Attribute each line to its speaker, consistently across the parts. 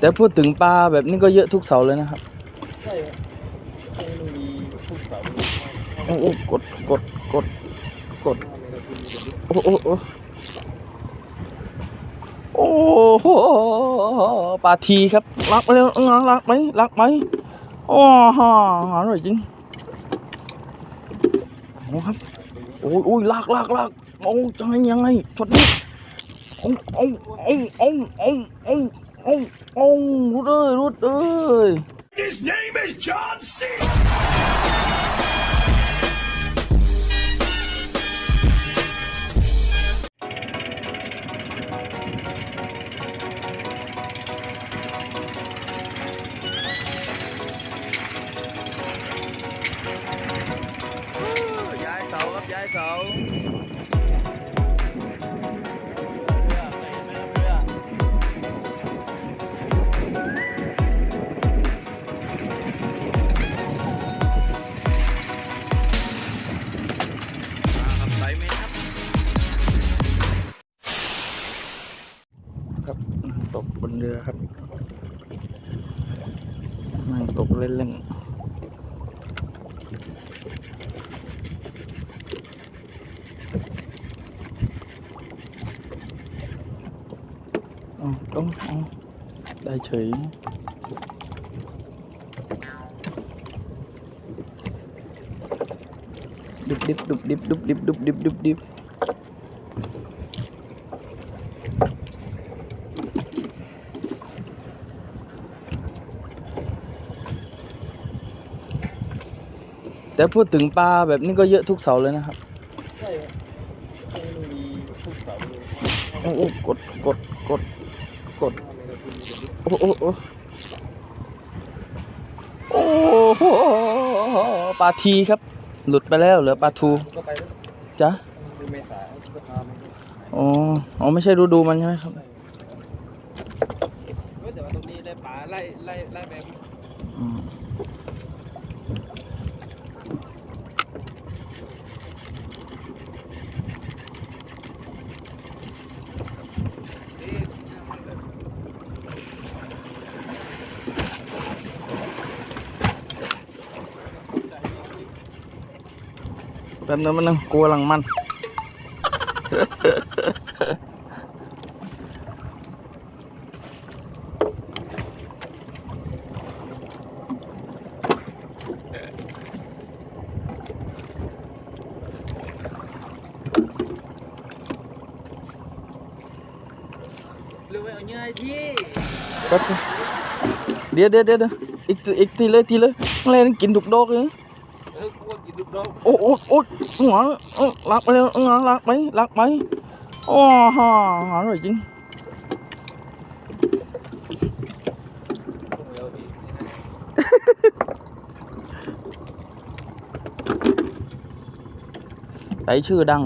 Speaker 1: แต่พูดถึงปลาแบบนี้ก็เยอะทุกเสาเลยนะครับ
Speaker 2: ใช่ครับตรงนี้มีทุกเสา
Speaker 1: โอ้โอ้กดกดกดกด โอ้โอ้โอ้โอ้โหปลาทีครับรักไปเลยรักไหมรักไหมโอ้ฮะอร่อยจริงโอ้ครับโอ้ยโอ้ยลากลากลากโอ้ยังไงยังไงช็อตนี้โอ้โอ้โอ้โอ้โอ้
Speaker 3: His name is John C.
Speaker 1: ครับนั่งตกเล่นๆอ๋อต้องเอาได้เฉยดิบดิบดุบดิบดุบดิบดุบดิบดุบดิบ แต่พูดถึงปลาแบบนี้ก็เยอะทุกเสาเลยนะครับ
Speaker 2: ใช่ครับตรงนี้มีทุกเสา
Speaker 1: โอ้โอ้กดกดกดกดโอ้โอ้โอ้โอ้โหปลาทีครับ หลุดไปแล้วเหลือปลาทู
Speaker 2: ก็ไปแล้ว
Speaker 1: จ้ะ
Speaker 2: ดูเมษาก็พามัน
Speaker 1: อ๋ออ๋อไม่ใช่ฤดูมันใช่ไหมครับ
Speaker 2: แต่ว่าตรงนี้ได้ป่าไล่ไล่ไล่แบบ
Speaker 1: แป๊บนึงมันนึงกลัวหลังมัน
Speaker 2: หรือว่าเอาเนื้อที่
Speaker 1: แป๊บนึงเดี๋ยวเดี๋ยวเดี๋ยวเดี๋ยวอีกทีอีกทีเลยทีเลยอะไรนั่นกินถูกดอกเลย โอ้โอ้โอ้หัวลักไปเลยเออลักไปลักไปโอ้ฮ่าอร่อยจริงไตชื่อดัง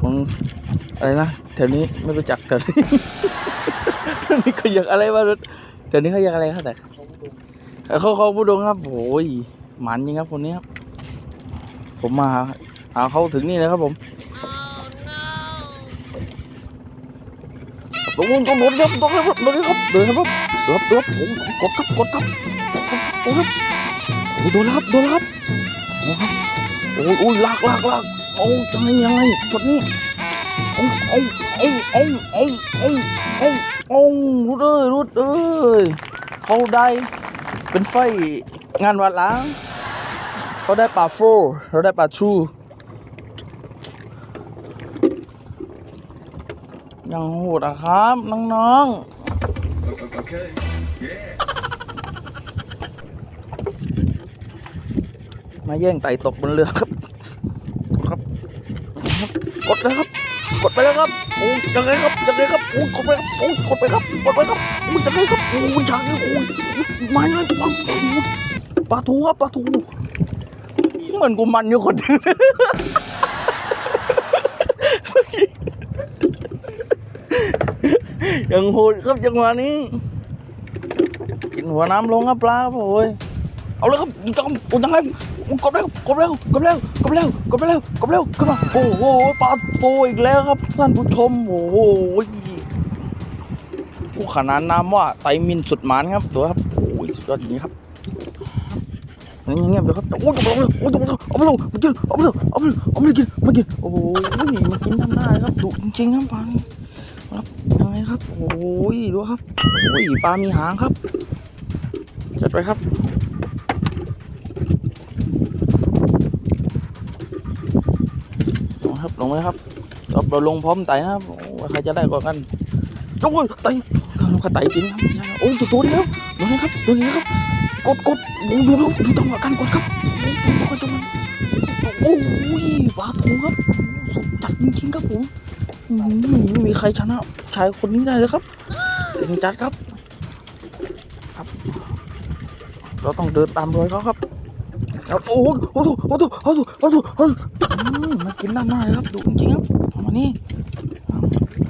Speaker 1: ของอะไรนะแถวนี้ไม่รู้จักแถวนี้แถวนี้เขาอยากอะไรวะแถวนี้เขาอยากอะไรครับแต่
Speaker 2: เขา
Speaker 1: เขาเขาพูดตรงครับโอ้ยหมันจริงครับคนนี้ครับ ผมมาหาหาเขาถึงนี่เลยครับผมตรงนู้นตรงนู้นครับตรงนี้ครับตรงนี้ครับเดินครับเดินครับเดินครับโอ้โหกดครับกดครับกดครับโอ้ครับโอ้โหโดนแล้วครับโดนแล้วครับโอ้ครับโอ้ยโอ้ยลากลากลากโอ้ยังไงยังไงช็อตนี้โอ้โอ้โอ้โอ้โอ้โอ้โอ้โอ้รุดเอ้ยรุดเอ้ยเขาได้เป็นไฟงานวัดล้าง เขาได้ปลาโฟเราได้ปลาชูยังโหดอะครับ น้อง
Speaker 3: Okay. Yeah.
Speaker 1: ๆมาแย่งไต่ตกบนเรือครับ ครับ กดเลยครับ กดไปแล้วครับโอ้ยยังไงครับยังไงครับโอ้ยกดไปครับโอ้ยกดไปครับกดไปครับโอ้ยยังไงครับโอ้ยฉากนี้โอ้ยมาเลยปลาปลาทูครับปลาทู เหมือนกูมันอยู่คนเดียวยังโหดครับจังหวะนี้ กินหัวน้ำลงครับปลาครับโอ้ยเอาเลยครับจังโอ้ยยังไงกดแล้วกดแล้วกดแล้วกดแล้วกดแล้วกดแล้วกดมาโอ้โหปลาโปอีกแล้วครับท่านผู้ชมโอ้โหผู้ขนานนามว่าไตรมินสุดหมานครับตัวครับโอ้ยสุดยอดจริงครับ เงียบๆเลยครับโอ้ยตกลงเลยโอ้ยตกลงเลยเอาไปลงมากินเอาไปเลยเอาไปเลยเอาไปกินมากินโอ้ยมากินทำได้ครับดุจริงๆครับปลานี่ครับยังไงครับโอ้ยดูครับโอ้ยปลามีหางครับจัดไปครับลงครับลงเลยครับเราลงพร้อมไต่นะครับใครจะได้ก่อนกันโอ้ยไต่ ข้างนอกก็ไต่จริงครับโอ้ยตัวตัวนี้แล้วตัวนี้ครับตัวนี้ครับกดกดดูดูดูจังหวะการกดครับโอ้ยจังหวะโอ้ยปลาทูครับสุดจัดจริงๆครับผมไม่มีใครชนะชายคนนี้ได้เลยครับเก่งจัดครับ ครับ เราต้องเดินตามรอยเขาครับครับโอ้โหโอ้โหโอ้โหโอ้โหโอ้โหโอ้โหมากินด้านหน้าเลยครับดุจริงๆครับเอามานี่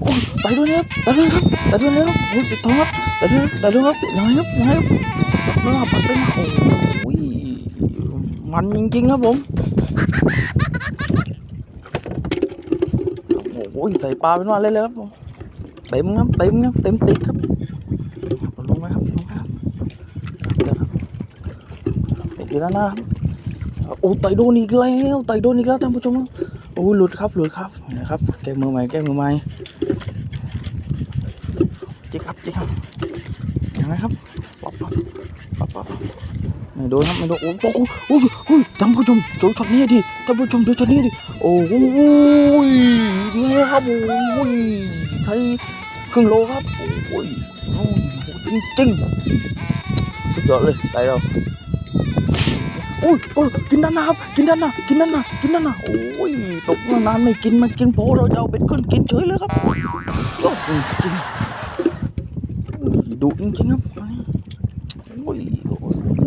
Speaker 1: โอ้ไปด้วยนะครับไปด้วยครับไปด้วยนะครับโอ้ยติดท้องครับไปด้วยครับไปด้วยครับยังไงครับยังไงครับปัดไปมาปัดไปมาโอ้ยมันจริงๆครับผมโอ้โใส่ปลาเป็นว่าเล่นเลยครับผมเต็มครับเต็มครับเต็มติดครับลงไหมครับลงมครับเดี๋ยวครับติดอยู่แล้วนะครับโอ้ไต่โดนอีกแล้วไต่โดนอีกแล้วท่านผู้ชมครับโอ้หลุดครับหลุดครับนะครับแก้มือใหม่แก้มือใหม่จิกครับจิกครับยังไงครับป๊อปป๊อปป๊อปป๊อปไม่ โดนครับไม่โดนโอ้โหโอ้โหท่านผู้ชมดูช็อตนี้ดิท่านผู้ชมดูช็อตนี้ดิโอ้โหไงครับโอ้ยใช้ครึ่งโลครับโอ้ยโอ้ยจริงจริงสุดยอดเลยไปเราโอ้ยโอ้ยกินด้านหน้าครับกินด้านหน้ากินด้านหน้ากินด้านหน้าโอ้ยตกนานไม่กินมากินโพเราจะเอาเป็นขึ้นกินเฉยเลยครับยอดจริงจริงดุจริงครับโอ้ย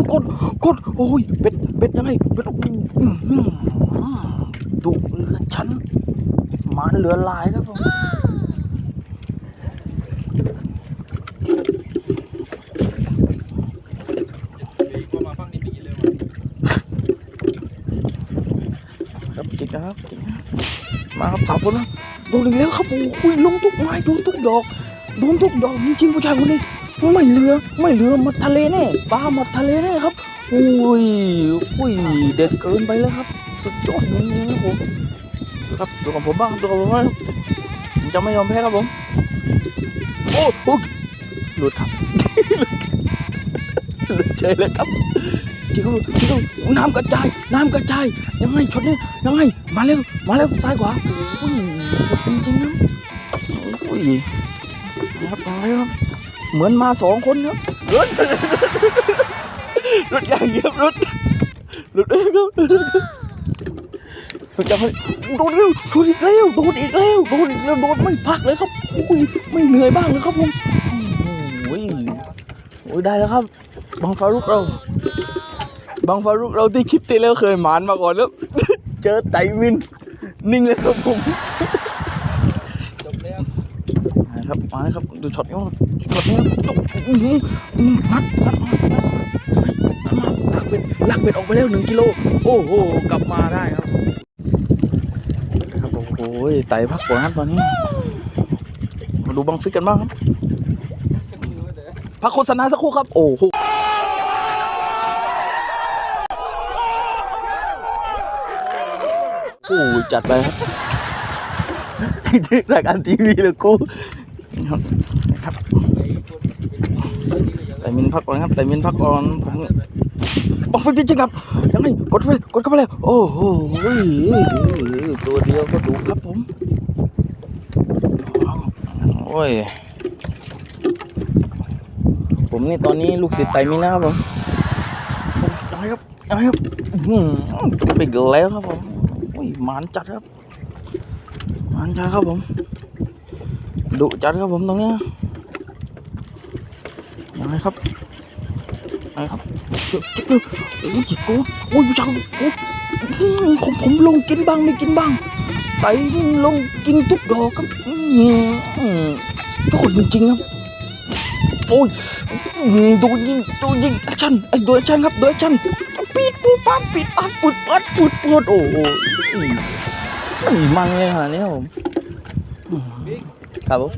Speaker 1: โอ้ยกดกดโอ้ยเป็ดเป็ดยังไงเป็ดอื้อหือดุเหลือฉันมันเหลือหลายครับผม
Speaker 2: มาฟังนี่ไม่กินเลย
Speaker 1: ครับจิกนะครับจิกนะครับมาครับสามคนนะโดนอีกแล้วครับโอ้ยลงทุกไม้โดนทุกดอกโดนทุกดอกจริงๆผู้ชายคนนี้ ไม่เหลือไม่เหลือหมาทะเลแน่ปลาหมาทะเลแน่ครับโอ้ยโอ้ยเด็ดเกินไปแล้วครับ สุดยอดจริงๆครับผมดูครับดูกับผมบ้างดูกับผมบ้างผมจะไม่ยอมแพ้ครับผมโอ้โหหลุดครับหลุดเฉยเลยครับจิกครับจิกครับน้ำกระจายน้ำกระจายยังไงช็อตนี้ยังไงมาเร็วมาเร็วซ้ายขวาโอ้ยจริงจริงๆนะโอ้ยนะครับมาแล้วครับ เหมือนมาสองคนครับรถรถอย่างเงียบรถรถเองครับจะไปโดนอีกโดนอีกแล้วโดนอีกแล้วโดนอีกแล้วโดนไม่พักเลยครับโอ้ยไม่เหนื่อยบ้างเลยครับผมโอ้ยโอ้ยได้แล้วครับบังฟารุกเราบางฟารุกเราที่คลิปที่แล้วเคยหมานมาก่อนแล้ว เจอไตวินนิ่งเลยครับผม
Speaker 2: จบแล้ว
Speaker 1: นะครับดูช็อตนี้ว่าช็อตนี้ครับอื้อหืออื้อนัดนัดนัดมาลากเป็ดลากเป็ดออกไปแล้วหนึ่งกิโลโอ้โหกลับมาได้ครับครับโอ้โหไตพักก่อนครับตอนนี้มาดูบังฟิกกันบ้างครับพักโฆษณาสักครู่ครับ โอ้โหโอ้จัดไปครับรายการทีวีเลยกู ครับครับแต่มินพักก่อนครับแต่มินพักก่อนผมโอ้ฟิกจริงครับยังไงกดไปกดเข้าไปเลยโอ้โหตัวเดียวก็ดูครับผมโอ้ยผมนี่ตอนนี้ลูกศิษย์ไต่มินนะครับผมยังไงครับยังไงครับไปอีกแล้วครับผมโอ้ยหมานจัดครับหมันจัดครับผม ดุจัดครับผมตรงนี้ยังไงครับยังไงครับเจ็บเจ็บเลยโอ้ยจิกกูโอ้ยผู้ยโอ้ผมผมลงกินบ้างไม่กินบ้างไต่ลงกินทุกดอกครับอืมอืมโดนจริงๆครับโอ้ยดนยิงดนยิงแอคชั่นไอ้ดนแอคชั่นครับดนแอคชั่นปีดปูปั๊บปีดปั๊บปุดปัดปุดปวดโอ้โหอืมมันเลยขนาดนี้ครับผม ครับผม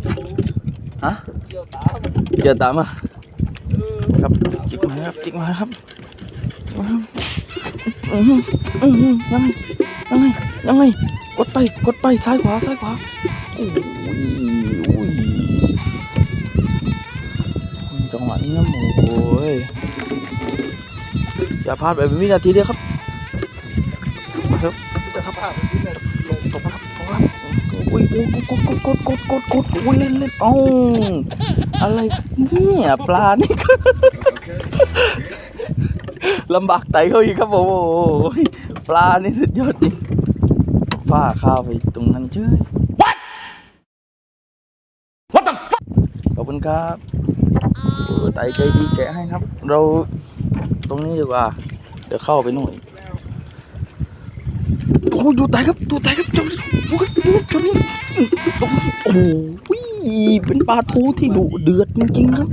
Speaker 1: ฮะ
Speaker 2: เกี่ยวตาม
Speaker 1: เดี๋ยวตามมาครับจิกมาครับจิกมาครับจิกมาครับอือหืออือหือยังไงยังไงยังไงกดไปกดไปซ้ายขวาซ้ายขวาโอ้ยโอ้ยจังหวะนี้นะโอ้ยอย่าพลาดไปเป็นวินาทีเดียวครับมาครับจะครับ
Speaker 2: ภาพมันที่เนี่ยลง
Speaker 1: ตกมาครับตกมาครับโอ้ยโอ้ยกดกดกดกดกดกดโอ้ยเล่นเล่นเอ้าอะไรเนี่ยปลานี่
Speaker 3: Okay.
Speaker 1: ลำบากไตเขาอีกครับผมโอ้ยปลานี่สุดยอดจริงฝ้าข้าวไปตรงนั้นเจ้ย What What the fuck ขอบคุณครับโอ้ไตใจดีแกะให้ครับ เราตรงนี้ดีกว่า เดี๋ยวเข้าไปหน่อยโอ้ดูไตครับดูไตครับดูดูครับดูครับตัวนี้ตรงนี้โอ้ยเป็นปลาทูที่ดุเดือดจริงๆครับ